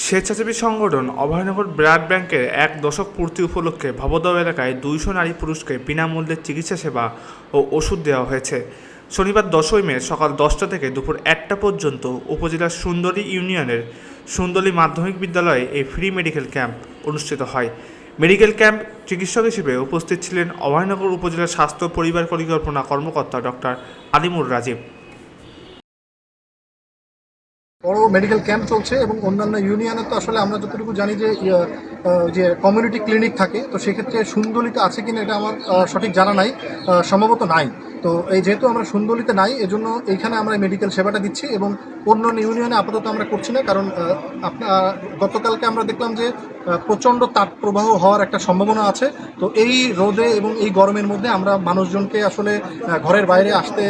স্বেচ্ছাসেবী সংগঠন অভয়নগর ব্লাড ব্যাংকের এক দশক পূর্তি উপলক্ষে ভবদহ এলাকায় দুইশো নারী পুরুষকে বিনামূল্যে চিকিৎসা সেবা ও ওষুধ দেওয়া হয়েছে। শনিবার দশই মে সকাল দশটা থেকে দুপুর একটা পর্যন্ত উপজেলার সুন্দরী ইউনিয়নের সুন্দরী মাধ্যমিক বিদ্যালয়ে এই ফ্রি মেডিকেল ক্যাম্প অনুষ্ঠিত হয়। মেডিকেল ক্যাম্প চিকিৎসক হিসেবে উপস্থিত ছিলেন অভয়নগর উপজেলার স্বাস্থ্য পরিবার পরিকল্পনা কর্মকর্তা ডক্টর আলিমুর রাজীব। বড় মেডিকেল ক্যাম্প চলছে এবং অন্যান্য ইউনিয়নে তো আসলে আমরা যতটুকু জানি যে যে কমিউনিটি ক্লিনিক থাকে, তো সেক্ষেত্রে সুন্দলিতে আছে কিনা এটা আমার সঠিক জানা নাই সম্ভবত নাই। তো এই যেহেতু আমরা সুন্দলিতে নাই, এজন্য এইখানে আমরা মেডিকেল সেবাটা দিচ্ছি এবং অন্যান্য ইউনিয়নে আপাতত আমরা করছি না, কারণ আপনার গতকালকে আমরা দেখলাম যে প্রচণ্ড তাপ প্রবাহ হওয়ার একটা সম্ভাবনা আছে। তো এই রোদে এবং এই গরমের মধ্যে আমরা মানুষজনকে আসলে ঘরের বাইরে আসতে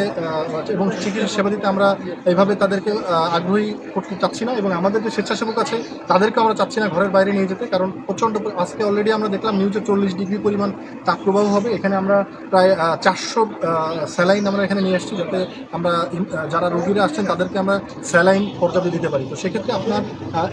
এবং চিকিৎসা সেবা দিতে আমরা এইভাবে তাদেরকে আগ্রহী করতে চাচ্ছি না এবং আমাদের যে স্বেচ্ছাসেবক আছে, তাদেরকে আমরা চাচ্ছি না ঘরের বাইরে নিয়ে যেতে, কারণ প্রচণ্ড পরি- আজকে অলরেডি আমরা দেখলাম নিউজে চল্লিশ ডিগ্রি পরিমাণ তাপপ্রবাহ হবে। এখানে আমরা প্রায় চারশো স্যালাইন আমরা এখানে নিয়ে আসছি যাতে আমরা যারা রোগীরা আসছেন তাদেরকে আমরা স্যালাইন পর্যাপ্ত দিতে পারি। তো সেক্ষেত্রে আপনার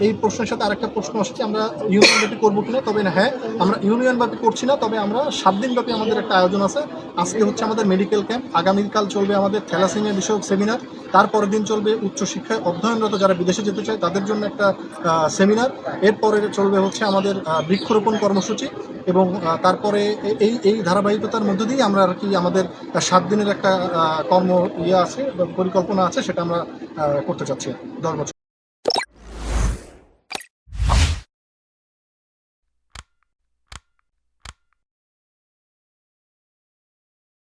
এই প্রশ্নের সাথে আরেকটা প্রশ্ন আসছে আমরা ইউনিয়ন ব্যাপী করব কিনা? তবে না হ্যাঁ আমরা ইউনিয়ন ব্যাপী করছি না, তবে আমরা সাত দিন ব্যাপী আমাদের একটা আয়োজন আছে। আজকে হচ্ছে আমাদের মেডিকেল ক্যাম্প আগামীকাল চলবে আমাদের থ্যালাসেমিয়া বিষয়ক সেমিনার তারপরের দিন চলবে উচ্চশিক্ষায় অধ্যয়নরত যারা বিদেশে যেতে চায় তাদের জন্য একটা সেমিনার এরপরে চলবে হচ্ছে আমাদের বৃক্ষরোপণ কর্মসূচি এবং তারপরে এই এই ধারাবাহিকতার মধ্য দিয়ে আমরা আর কি আমাদের সাত দিনের একটা আহ, কর্ম ইয়ে আছে পরিকল্পনা আছে সেটা আমরা করতে চাচ্ছি দশ বছর।